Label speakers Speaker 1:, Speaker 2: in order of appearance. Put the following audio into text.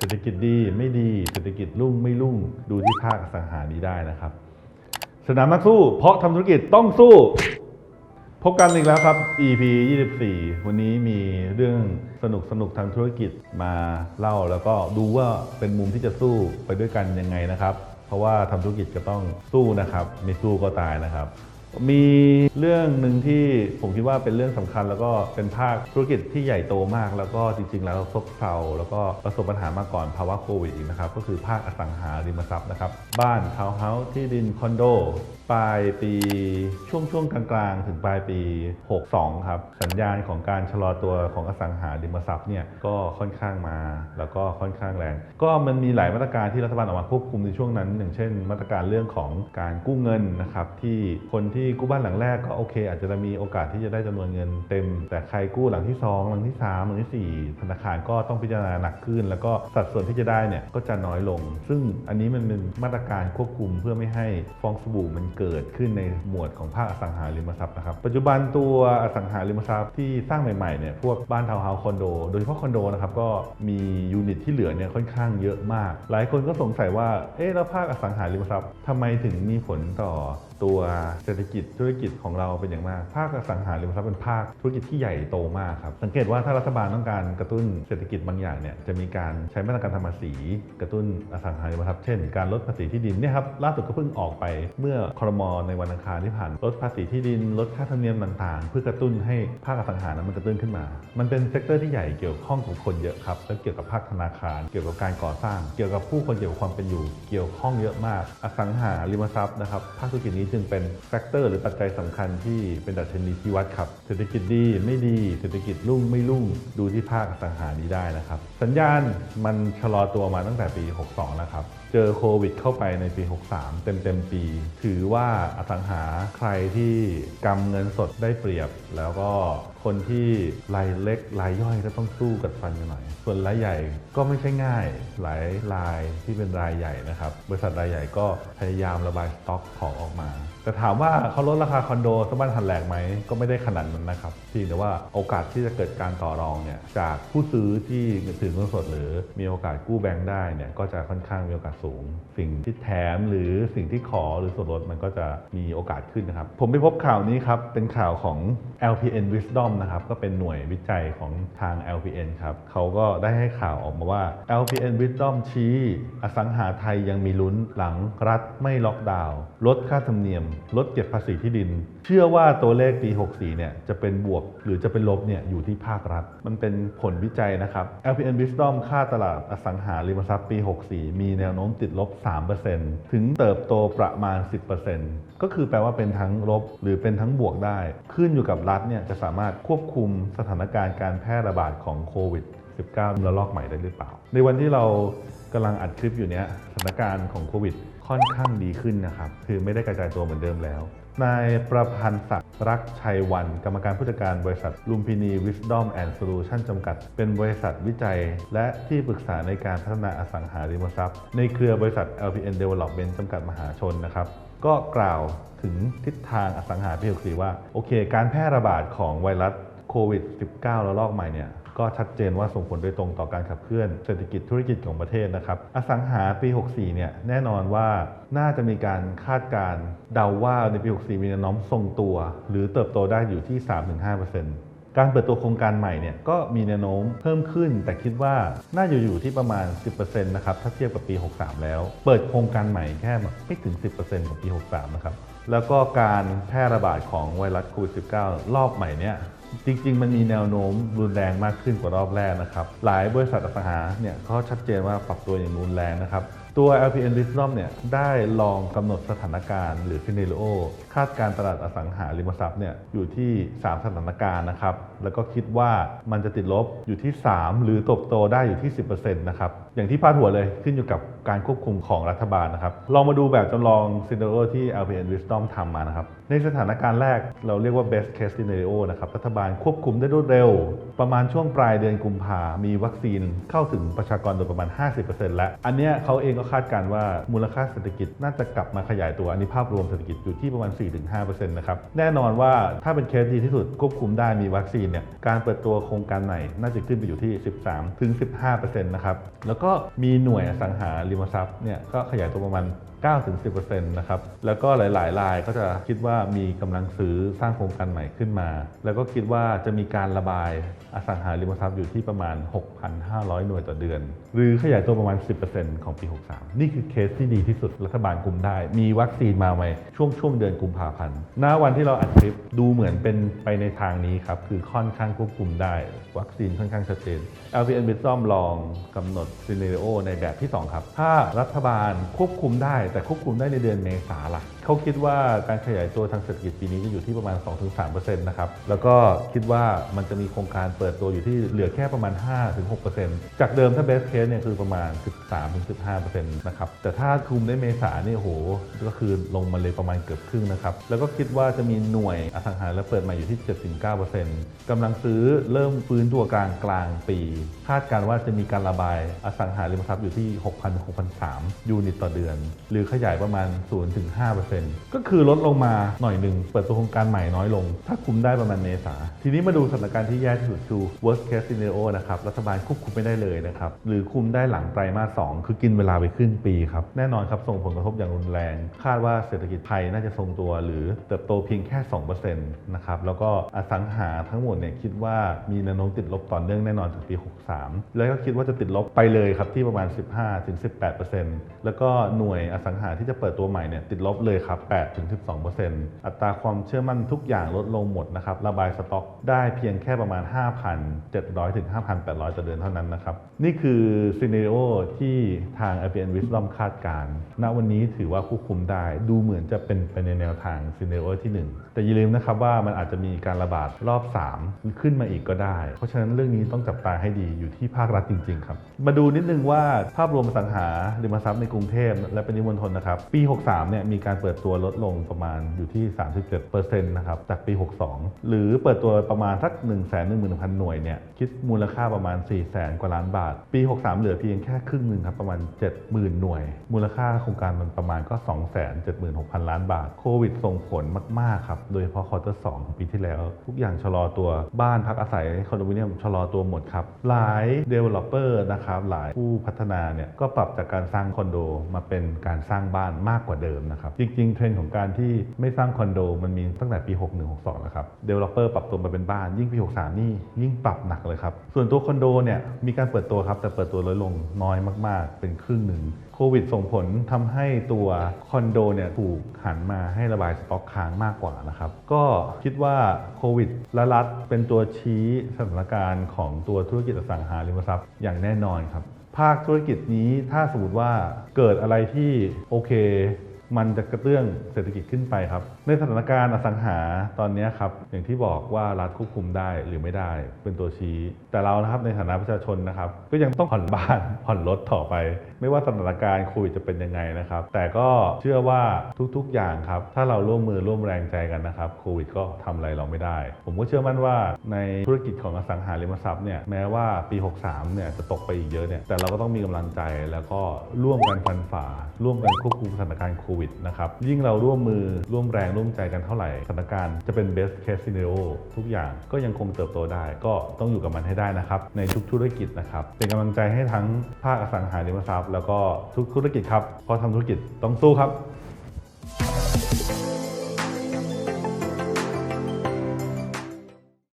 Speaker 1: เศรษฐกิจดีไม่ดี เศรษฐกิจรุ่งไม่รุ่งดูที่ภาคอสังหานี้ได้นะครับ สนามนักสู้ เพราะทำธุรกิจต้องสู้ พบกันอีกแล้วครับ EP 24 วันนี้มีเรื่องสนุกสนุกทางธุรกิจมาเล่า แล้วก็ดูว่าเป็นมุมที่จะสู้ไปด้วยกันยังไงนะครับ เพราะว่าทำธุรกิจก็ต้องสู้นะครับไม่สู้ก็ตายนะครับ มีเรื่องหนึ่งที่ผมคิดว่าเป็นเรื่องสำคัญ แล้วก็เป็นภาคธุรกิจที่ใหญ่โตมาก แล้วก็จริง ๆ แล้วซบเซาแล้วก็ประสบปัญหามาก่อนภาวะโควิดอีกนะครับ ก็คือภาคอสังหาริมทรัพย์นะครับ บ้านทาวน์เฮาส์ที่ดินคอนโดปลายปีช่วงช่วงกลางๆ ถึงปลายปี 62 ครับ สัญญาณของการชะลอตัวของอสังหาริมทรัพย์เนี่ยก็ค่อนข้างมาแล้วก็ค่อนข้างแรง ก็มันมีหลายมาตรการที่รัฐบาลออกมาควบคุมในช่วงนั้น อย่างเช่น มาตรการเรื่องของการกู้เงินนะครับที่คนที่กู้บ้านหลังแรกก็โอเค อาจจะมีโอกาสที่จะได้จำนวนเงินเต็ม แต่ใครกู้หลังที่ 2 หลังที่ 3 หลังทีสี่ 4 ธนาคารก็ต้องพิจารณาหนักขึ้น แล้วก็สัดส่วนที่จะได้เนี่ยก็จะน้อยลง ซึ่งอันนี้มันเป็นมาตรการควบคุมเพื่อไม่ให้ฟองสบู่มันเกิดขึ้นในหมวดของภาคอสังหาริมทรัพย์นะครับปัจจุบันตัวอสังหาริมทรัพย์ที่สร้างใหม่ๆเนี่ยพวกบ้านทาวน์เฮาส์คอนโดโดยเฉพาะคอนโดนะครับก็มียูนิตที่เหลือเนี่ยค่อนข้างเยอะมาก หลายคนก็สงสัยว่าเอ๊ะแล้วภาคอสังหาริมทรัพย์ทำไมถึงมีผลต่อ ตัวเศรษฐกิจธุรกิจของเราเป็นอย่างมาก ภาคอสังหาริมทรัพย์เป็นภาคธุรกิจที่ใหญ่โตมากครับ สังเกตว่าถ้ารัฐบาลต้องการกระตุ้นเศรษฐกิจบางอย่างเนี่ยจะมีการใช้มาตรการทำภาษี กระตุ้นอสังหาริมทรัพย์เช่น การลดภาษีที่ดินเนี่ยครับล่าสุดก็เพิ่งออกไปเมื่อครมในวันอังคารที่ผ่านลดภาษีที่ดิน ลดค่าธรรมเนียมต่างๆ เพื่อกระตุ้นให้ภาคอสังหานั้นมันกระตุ้นขึ้นมา มันเป็นเซกเตอร์ที่ใหญ่เกี่ยวข้องกับคนเยอะครับและเกี่ยวกับภาคธนาคาร เกี่ยวกับการก่อสร้าง เกี่ยวกับผู้คนเกี่ยวกับความเป็นอยู่ เกี่ยวข้องเยอะมาก อสังหาริมทรัพย์นะครับภาคธุรกิจนี้จึงเป็นแฟกเตอร์หรือปัจจัยสำคัญที่เป็นดัชนีที่วัดครับ เศรษฐกิจดีไม่ดี เศรษฐกิจรุ่งไม่รุ่งดูที่ภาคอสังหานี้ได้นะครับ สัญญาณมันชะลอตัวมาตั้งแต่ปี 62 แล้วครับ เจอโควิดเข้าไปในปี 63 เต็มเต็มปี ถือว่าอสังหาใครที่กำเงินสดได้เปรียบแล้วก็คนที่รายเล็กรายย่อยก็ต้องสู้กัดฟันกันหน่อย ส่วนรายใหญ่ก็ไม่ใช่ง่าย หลายรายที่เป็นรายใหญ่นะครับ บริษัทรายใหญ่ก็พยายามระบายสต็อกของออกมา แต่ถามว่าเขาลดราคาคอนโดสบ้านหันแหลกไหม ก็ไม่ได้ขนาดนั้นนะครับเพียงแต่ว่าโอกาสที่จะเกิดการต่อรองเนี่ยจากผู้ซื้อที่ถือเงินสดหรือมีโอกาสกู้แบงค์ได้เนี่ยก็จะค่อนข้างมีโอกาสสูง สิ่งที่แถมหรือสิ่งที่ขอหรือส่วนลดมันก็จะมีโอกาสขึ้นนะครับผมไปพบข่าวนี้ครับเป็นข่าวของ LPN Wisdom นะครับก็เป็นหน่วยวิจัยของทาง LPN ครับเขาก็ได้ให้ข่าวออกมาว่า LPN Wisdom ชี้ อสังหาไทยยังมีลุ้นหลังรัฐไม่ล็อกดาวน์ลดค่าธรรมเนียม ลดเก็บภาษีที่ดิน เชื่อว่าตัวเลขปี 64 เนี่ยจะเป็นบวกหรือจะเป็นลบเนี่ยอยู่ที่ภาครัฐ มันเป็นผลวิจัยนะครับ LPN Wisdom ค่าตลาดอสังหาริมทรัพย์ปี 64 มีแนวโน้มติดลบ 3%ถึงเติบโตประมาณ 10%ก็คือแปลว่าเป็นทั้งลบหรือเป็นทั้งบวกได้ ขึ้นอยู่กับรัฐเนี่ยจะสามารถควบคุมสถานการณ์การแพร่ระบาดของโควิด 19 ระลอกใหม่ได้หรือเปล่า ในวันที่เรากำลังอัดคลิปอยู่เนี้ยสถานการณ์ของโควิด ค่อนข้างดีขึ้นนะครับ คือไม่ได้กระจายตัวเหมือนเดิมแล้ว นายประพันธ์ศักดิ์รักชัยวัน กรรมการผู้จัดการบริษัทลุมพินี Wisdom and Solution จำกัด เป็นบริษัทวิจัย และที่ปรึกษาในการพัฒนาอสังหาริมทรัพย์ ในเครือบริษัท LPN Development จำกัดมหาชนนะครับ ก็กล่าวถึงทิศทางอสังหาปี64ว่า โอเค การแพร่ระบาดของไวรัสโควิด -19 ระลอกใหม่เนี่ยก็ชัดเจนว่าส่งผลโดยตรงต่อการขับเคลื่อนเศรษฐกิจธุรกิจของประเทศนะครับ อสังหาปี 64 เนี่ยแน่นอนว่าน่าจะมีการคาดการเดาว่าในปี 64 มีแนวโน้มทรงตัว หรือเติบโตได้อยู่ที่ 3-5% การเปิดตัวโครงการใหม่เนี่ยก็มีแนวโน้มเพิ่มขึ้น แต่คิดว่าน่าจะอยู่ที่ประมาณ 10%นะครับถ้าเทียบกับปี 63 แล้ว เปิดโครงการใหม่แค่ไม่ถึง 10%ของปี 63 นะครับแล้วก็การแพร่ระบาดของไวรัสโควิด -19 รอบใหม่เนี่ยจริงๆ มันมีแนวโน้มรุนแรงมากขึ้นกว่ารอบแรกนะครับ หลายบริษัทอสังหาเนี่ยเขาชัดเจนว่าปรับตัวอย่างรุนแรงนะครับ ตัว LPN Wisdom เนี่ยได้ลองกำหนดสถานการณ์หรือ scenario คาดการตลาดอสังหาริมทรัพย์เนี่ยอยู่ที่ 3 สถานการณ์นะครับ แล้วก็คิดว่ามันจะติดลบอยู่ที่ 3 หรือตบโตได้อยู่ที่ 10%นะครับอย่างที่พาดหัวเลยขึ้นอยู่กับการควบคุมของรัฐบาลนะครับลองมาดูแบบจำลอง scenario ที่ LPN Wisdom ทำมานะครับในสถานการณ์แรกเราเรียกว่า best case scenario นะครับรัฐบาลควบคุมได้รวดเร็ว ประมาณช่วงปลายเดือนกุมภามีวัคซีนเข้าถึงประชากรโดยประมาณ 50%แล้ว อันเนี้ยเขาเองก็ก็คาดการณ์ว่ามูลค่าเศรษฐกิจน่าจะกลับมาขยายตัวอันนี้ภาพรวมเศรษฐกิจอยู่ที่ประมาณ 4-5%นะครับแน่นอนว่าถ้าเป็นเคสดีที่สุดควบคุมได้มีวัคซีนเนี่ยการเปิดตัวโครงการใหม่น่าจะขึ้นไปอยู่ที่ 13-15%นะครับแล้วก็มีหน่วยอสังหาริมทรัพย์เนี่ยก็ขยายตัวประมาณ9-10%นะครับแล้วก็หลายๆรายก็จะคิดว่ามีกำลังซื้อสร้างโครงการใหม่ขึ้นมา แล้วก็คิดว่าจะมีการระบายอสังหาริมทรัพย์อยู่ที่ประมาณ 6,500 หน่วยต่อเดือน หรือขยายตัวประมาณ 10%ของปี 63 นี่คือเคสที่ดีที่สุดรัฐบาลคุมได้ มีวัคซีนมาไหมช่วงช่วงเดือนกุมภาพันธ์ณวันที่เราอัดคลิปดูเหมือนเป็นไปในทางนี้ครับคือค่อน่อนข้างควบคุมได้ วัคซีนค่อนข้างชัดเจน LVN Wisdom ลองกำหนดซีเน r โอในแบบที่ 2 ครับ ถ้ารัฐบาลควบคุมได้แต่ควบคุมได้ในเดือนเมษาล่ะเขาคิดว่าการขยายตัวทางเศรษฐกิจปีนี้จะอยู่ที่ประมาณ 2-3%นะครับ แล้วก็คิดว่ามันจะมีโครงการเปิดตัวอยู่ที่เหลือแค่ประมาณ 5-6%จากเดิมถ้า best case เนี่ยคือประมาณ 13-15%นะครับแต่ถ้าคุมได้เมษาเนี่ยโหก็คือลงมาเลยประมาณเกือบครึ่งนะครับแล้วก็คิดว่าจะมีหน่วยอสังหาและเปิดใหม่อยู่ที่ 7-9%กำลังซื้อเริ่มฟื้นตัวกลางกลางปี คาดการว่าจะมีการระบายอสังหาริมทรัพย์อยู่ที่ 6,000-6,300ยูนิตต่อเดือน หรือขยายประมาณ 0-5%ก็คือลดลงมาหน่อยหนึ่ง เปิดตัวโครงการใหม่น้อยลง ถ้าคุมได้ประมาณเมษา ทีนี้มาดูสถานการณ์ที่แย่ที่สุดคือ worst case scenario นะครับ รัฐบาลควบคุมไม่ได้เลยนะครับ หรือคุมได้หลังไตรมาส 2 คือกินเวลาไปครึ่งปีครับ แน่นอนครับ ส่งผลกระทบอย่างรุนแรง คาดว่าเศรษฐกิจไทยน่าจะทรงตัว หรือเติบโตเพียงแค่ 2%นะครับ แล้วก็อสังหาทั้งหมดเนี่ยคิดว่ามีแนวโน้มติดลบต่อเนื่องแน่นอนถึงปี 63 แล้วก็คิดว่าจะติดลบไปเลยครับที่ประมาณ 15-18%แล้วก็หน่วยอสังหาที่จะเปิดตัวใหม่เนี่ยติดลบเลยครับ 8-12%อัตราความเชื่อมั่นทุกอย่างลดลงหมดนะครับระบายสต็อกได้เพียงแค่ประมาณ 5,700ถึง5,800 ต่อเดือนเท่านั้นนะครับ นี่คือซีเน r โอที่ทาง IPN Wisdom คาดการณ์ณวันนี้ถือว่าควบคุมได้ ดูเหมือนจะเป็นไปในแนวทางซีเน r โอที่ 1 แต่อย่าลืมนะครับว่ามันอาจจะมีการระบาดรอบ 3ขึ้นมาอีกก็ได้ เพราะฉะนั้นเรื่องนี้ต้องจับตาให้ดีอยู่ที่ภาครัฐจริง ๆ ครับ มาดูนิดนึงว่าภาพรวมสังหาริมทรัพย์ในกรุงเทพและปริมณฑลนะครับ ปี 63 เนี่ยมีการเปิดตัวลดลงประมาณอยู่ที่ 37%นะครับจากปี 62 หรือเปิดตัวประมาณสัก 1 1 1 0 0 0 หน่วยเนี่ยคิดมูลค่าประมาณ 4 0 0 0 0 0กว่าล้านบาท ปี 63 เหลือเพียงแค่ครึ่งหนึ่งครับประมาณ 70,000 หน่วย มูลค่าโครงการมันประมาณก็ 276,000 ล้านบาทโควิดส่งผลมากๆครับโดยเฉพาะควอเตอร์2ของปีที่แล้ว ทุกอย่างชะลอตัวบ้านพักอาศัยคอนโดมิเนียมชะลอตัวหมดครับ หลาย developer นะครับหลายผู้พัฒนาเนี่ยก็ปรับจากการสร้างคอนโดมาเป็นการสร้างบ้านมากกว่าเดิมนะครับ จริง ๆ เทรนด์ของการที่ไม่สร้างคอนโดมันมีตั้งแต่ปี 61 62 แล้วครับ developer ปรับตัวมาเป็นบ้านยิ่งปี 63 นี่ยิ่งปรับหนักเลยครับ ส่วนตัวคอนโดเนี่ยมีการเปิดตัวครับแต่เปิดตัวน้อยลงน้อยมาก ๆ เป็นครึ่งหนึ่ง ควิดส่งผลทำให้ตัวคอนโดเนี่ยถูกหันมาให้ระบายสต็อกค้างมากกว่านะครับ ก็คิดว่าโควิดและรัฐเป็นตัวชี้สถานการณ์ของตัวธุรกิจอสังหาริมทรัพย์อย่างแน่นอนครับ ภาคธุรกิจนี้ถ้าสมมติว่าเกิดอะไรที่โอเค มันจะกระเตื้องเศรษฐกิจขึ้นไปครับ ในสถานการณ์อสังหาตอนนี้ครับอย่างที่บอกว่ารัฐควบคุมได้หรือไม่ได้เป็นตัวชี้ แต่เรานะครับในฐานะประชาชนนะครับ ก็ยังต้องผ่อนบ้านผ่อนรถต่อไป ไม่ว่าสถานการณ์โควิดจะเป็นยังไงนะครับ แต่ก็เชื่อว่าทุกๆอย่างครับ ถ้าเราร่วมมือร่วมแรงใจกันนะครับโควิดก็ทำอะไรเราไม่ได้ ผมก็เชื่อมั่นว่าในธุรกิจของอสังหาริมทรัพย์เนี่ยแม้ว่าปี 63เนี่ยจะตกไปอีกเยอะเนี่ยแต่เราก็ต้องมีกำลังใจแล้วก็ร่วมกันฟันฝ่า ร่วมกันควบคุมสถานการณ์โควิดนะครับยิ่งเราร่วมมือร่วมแรงร่วมใจกันเท่าไหร่สถานการณ์จะเป็น best case scenario ทุกอย่างก็ยังคงเติบโตได้ก็ต้องอยู่กับมันให้ได้นะครับในทุกธุรกิจนะครับเป็นกำลังใจให้ทั้งภาคอสังหาริมทรัพย์แล้วก็ทุกธุรกิจครับเพราะทำธุรกิจต้องสู้ครับ